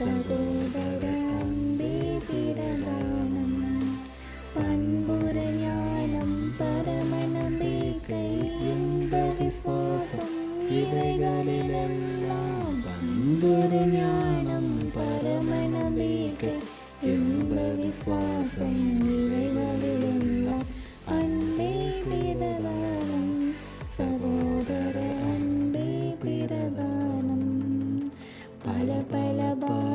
சகோதர அம்பே பிரதானம் பண்புற ஞானம் பரமணமே கை இந்த விசுவாசம் இவைகளிலெல்லாம் அன்பே பிரதானம்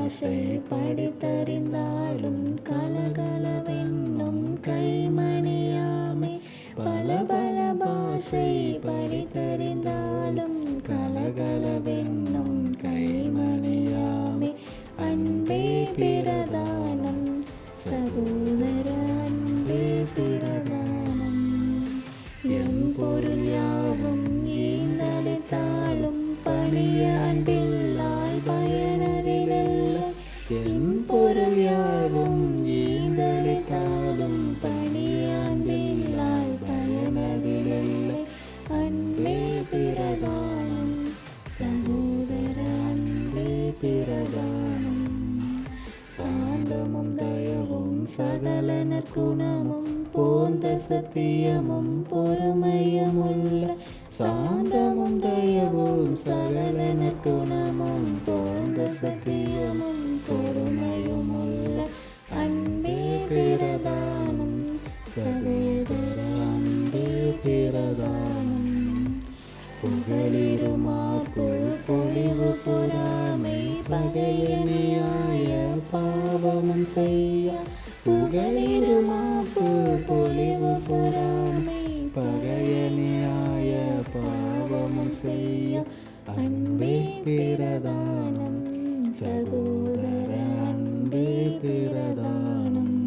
ஆசை படித்தறிந்தாலும் கலகலவென்னும் கைமணியாமே. பல பல பாசை படித்தறிந்தாலும் கலகலவென்னும் கைமணியாமே. அன்பே பிரதானம் சகோ பிரதானம் சாந்தமும் தயவும் சகல நற்குணமும் போந்த சத்தியமும் பொறுமையும் உள்ள சாந்தமும் தயவும் சகல நற்குணமும் போந்த சத்தியமும் பொறுமையும் உள்ள அன்பே பிரதானம் சகோதர அன்பே பிரதானம் புகழிருமா பொறாமை பகையனியாய பாவமும் செய்ய புகழிருமாப்பு பொழிவு பொறாமை பகையனியாய பாவமும் செய்ய அன்பே பிரதானம் சகோதர அன்பே பிரதானம்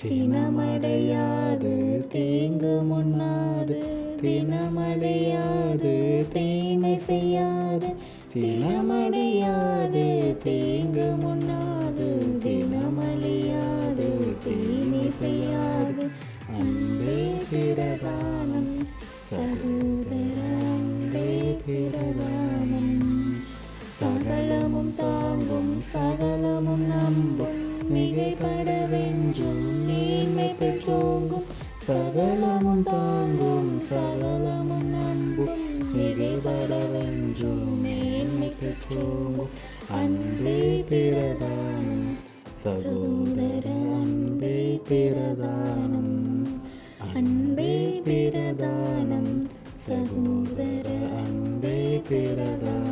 சினமடையாது தீங்கு முன்னாது தினமடையாது தீமை செய்யாது சினமடையாது தேங்கு முன்னாது தினமழியாது தீமை செய்யாது. அன்பே பிரதானம் சகோதர பிரதானம். சகலமும் தாங்கும் சகலமும் நம்பும் மிகைப்பட வெஞ்சும் நீண்மை பெற்றோங்கும் சகலமும் தாங்கும். பெற்றோங்கும் அன்பே பிரதானம் சகோதர அன்பே பிரதானம் அன்பே பிரதானம் சகோதர அன்பே பிரதானம்